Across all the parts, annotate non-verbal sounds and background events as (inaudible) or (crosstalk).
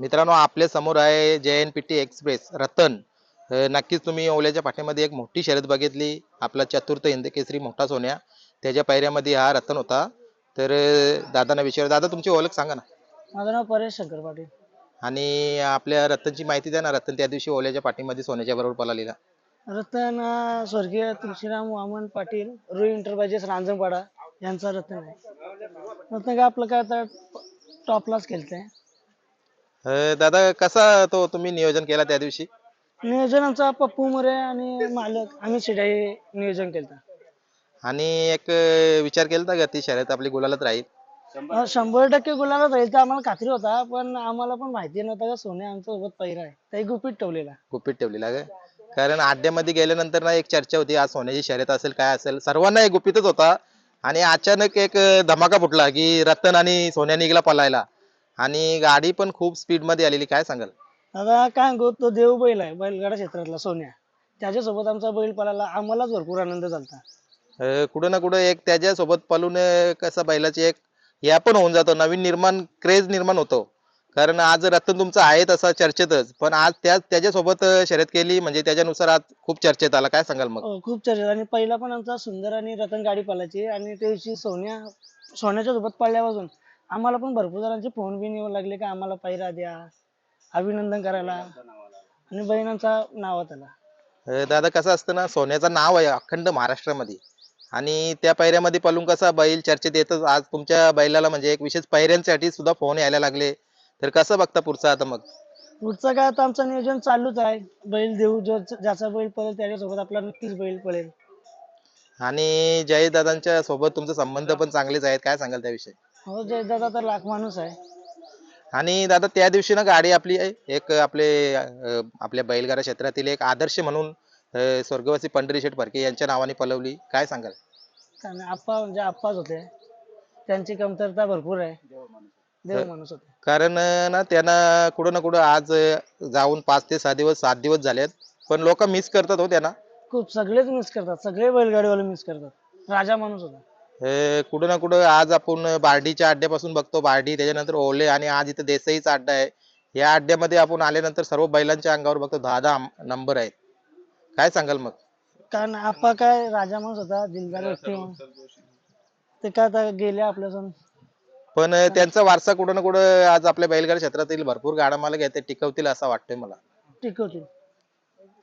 मित्रांनो आपल्यासमोर आहे जे N P T express Ratan. नक्कीच तुम्ही ओल्याच्या पाठीमध्ये एक मोठी शर्यत बघितली. आपला चतुर्थ केसरी मोठा सोन्या. त्याच्या पायऱ्यामध्ये हा रतन होता. तर दादांना विचार. दादा तुमची ओळख सांगा ना. माझं नाव परेश शंकर पाटील. आणि आपल्या रतनची माहिती द्या ना. रतन त्या दिवशी ओल्याच्या पाठीमध्ये सोन्याच्या बरोबर पळालेला. रतन स्वर्गीय तुळशीराम वामन पाटील रुई इंटरप्राइजेस रांजणपाडा यांचा रतन आहे. रतन का आपलं काय तर टॉपलाच खेळतंय. अ, दादा कसा तो तुम्ही नियोजन केला त्या दिवशी? नियोजन आमचा पप्पू मोरे आणि मालक आम्ही शिडाई नियोजन केलं आणि एक अ, विचार केला का ती शर्यत आपली गुलालात राहील? शंभर टक्के गुलाला राहील तर आम्हाला खात्री होता पण आम्हाला पण माहिती नव्हतं का सोने आमच्यासोबत पहिरा आहे. त्याही गुपित ठेवलेला. गुपित ठेवलेला का? कारण अड्ड्यामध्ये गेल्यानंतर ना एक चर्चा होती आज सोन्याची शर्यत असेल काय असेल सर्वांना एक गुपितच होता. आणि अचानक एक अं, धमाका फुटला की रतन आणि सोन्या निघला पळायला आणि गाडी पण खूप स्पीडमध्ये आलेली काय सांगाल? आता काय सांगू तो देव बैल आहे बैलगाडा क्षेत्रातला सोन्या. त्याच्यासोबत आमचा बैल पळाला आम्हालाच भरपूर आनंद झालता. अं, कुठं ना कुठं एक त्याच्यासोबत पळून अं, कसं बैलाची एक या पण होऊन जातो नवीन निर्माण क्रेज निर्माण होतो. कारण आज रतन तुमचा आहे तसा चर्चेतच पण आज त्या त्याच्यासोबत अं, शर्यत केली म्हणजे त्याच्यानुसार आज खूप चर्चेत आला काय सांगाल मग? हो, खूप चर्चा आणि पहिला पण आमचा सुंदर आणि रतन गाडी पळायची आणि त्या दिवशी सोन्या सोन्याच्या सोबत पळल्यापासून आम्हाला पण भरपूर जणांचे फोन बिन येऊ लागले की आम्हाला पैरा द्या. अभिनंदन करायला. आणि बहिणांचा नावात आला अं, दादा कसं असतं ना सोन्याचं नाव आहे अखंड महाराष्ट्रामध्ये. आणि त्या पायऱ्यामध्ये पळून कसा बैल चर्चेत येतच. आज तुमच्या बैलाला म्हणजे एक विशेष पायऱ्यांसाठी सुद्धा फोन यायला लागले. तर कसं बघता पुढचं आता मग? पुढचं काय आता आमचं नियोजन चालूच आहे. बैल देऊ जो ज्याचा बैल पळेल त्याच्यासोबत आपला नक्कीच बैल पळेल आणि जय दादांच्या सोबत तुमचे संबंध पण चांगलेच आहेत. काय सांगाल त्याविषयी? हो जयदादा तर लाख माणूस आहे. आणि दादा त्या दिवशी ना गाडी आपली एक आपले अं, आपल्या बैलगाडा क्षेत्रातील एक आदर्श म्हणून अं, स्वर्गवासी पंढरी शेठ फडके यांच्या नावाने पळवली काय सांगाल? आप्पा म्हणजे आप्पाच होते. त्यांची कमतरता भरपूर आहे. देव माणूस होते. कारण अं, ना त्यांना कुठं ना कुठं आज अं, जाऊन पाच ते सहा दिवस सात दिवस झालेत पण लोक मिस करतात हो त्यांना. खूप सगळेच मिस करतात. सगळे बैलगाडीवाले मिस करतात. राजा माणूस होता. हे कुठं ना कुठं आज आपण बार्डीच्या अड्ड्यापासून बघतो. बार्डी त्याच्यानंतर ओले आणि आज इथं देसाईचा अड्डा आहे. या अड्ड्यामध्ये आपण आल्यानंतर सर्व बैलांच्या अंगावर बघतो. दहा दहा नंबर आहेत. काय सांगाल मग? कारण आप्पा काय राजा माणूस होता दिलदार व्यक्ती म्हणून. ते काय आता गेले आपल्यासून पण त्यांचा वारसा कुठं ना कुठं आज आपल्या बैलगाडी क्षेत्रातील भरपूर गाडा मालक आहेत. ते टिकवतील असं वाटतंय मला. टिकवतील.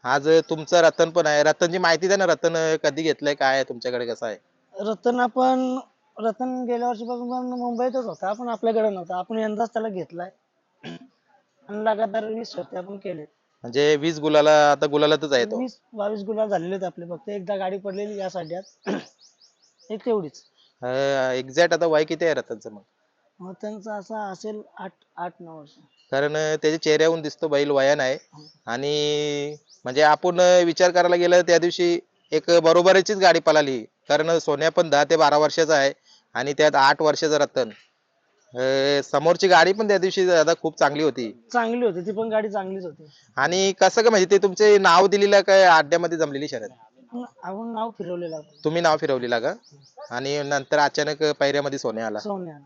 आज तुमचं रतन पण आहे. रतनची माहिती द्या ना. रतन कधी घेतलंय? काय आहे? तुमच्याकडे कसं आहे? रतन आपण रतन गेल्या वर्षीपासून पण मुंबईतच होता. पण आपल्याकडे नव्हता. आपण यंदाच त्याला घेतलाय. आणि लगातार वीस होते आपण केले. म्हणजे वीस गुलाला आता गुलालातच आहे तो. वीस बावीस गुलाब झालेले आहेत आपले फक्त. एकदा गाडी पडलेली या साड्यात. (clears throat) एक तेवढीच. एक्झॅक्ट आता वय किती आहे रतनचं मग? मग त्यांचं असं असेल आठ आठ नऊ वर्ष. कारण त्याच्या चेहऱ्याहून दिसतो बैल वयान आहे. आणि म्हणजे आपण विचार करायला गेलं त्या दिवशी एक बरोबरीचीच गाडी पळाली. कारण सोन्या पण दहा ते बारा वर्षाचा आहे आणि त्यात आठ वर्षाचा रतन. अं, समोरची गाडी पण त्या दिवशी दादा खूप चांगली होती. चांगली होती. ती पण गाडी चांगलीच होती. आणि कसं का म्हणजे ते तुमचे नाव दिलेलं काय अड्ड्यामध्ये जमलेली पण आपण नाव फिरवलेलं आपण तुम्ही नाव फिरवलेला का? आणि नंतर अचानक पायऱ्यामध्ये सोन्या आला. सोन्या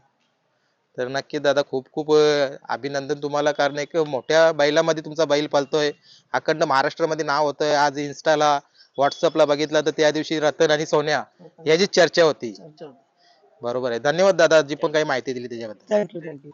तर नक्की दादा खूप खूप अं, अभिनंदन तुम्हाला कारण एक मोठ्या बैलामध्ये तुमचा बैल पळतोय अखंड महाराष्ट्रामध्ये नाव होतंय. आज इन्स्टाला व्हॉट्सअपला बघितलं तर त्या दिवशी रतन आणि सोन्या याची चर्चा होती. चर्चा होती. बरोबर आहे. धन्यवाद दादा जी पण काही माहिती दिली त्याच्याबद्दल. Thank you thank you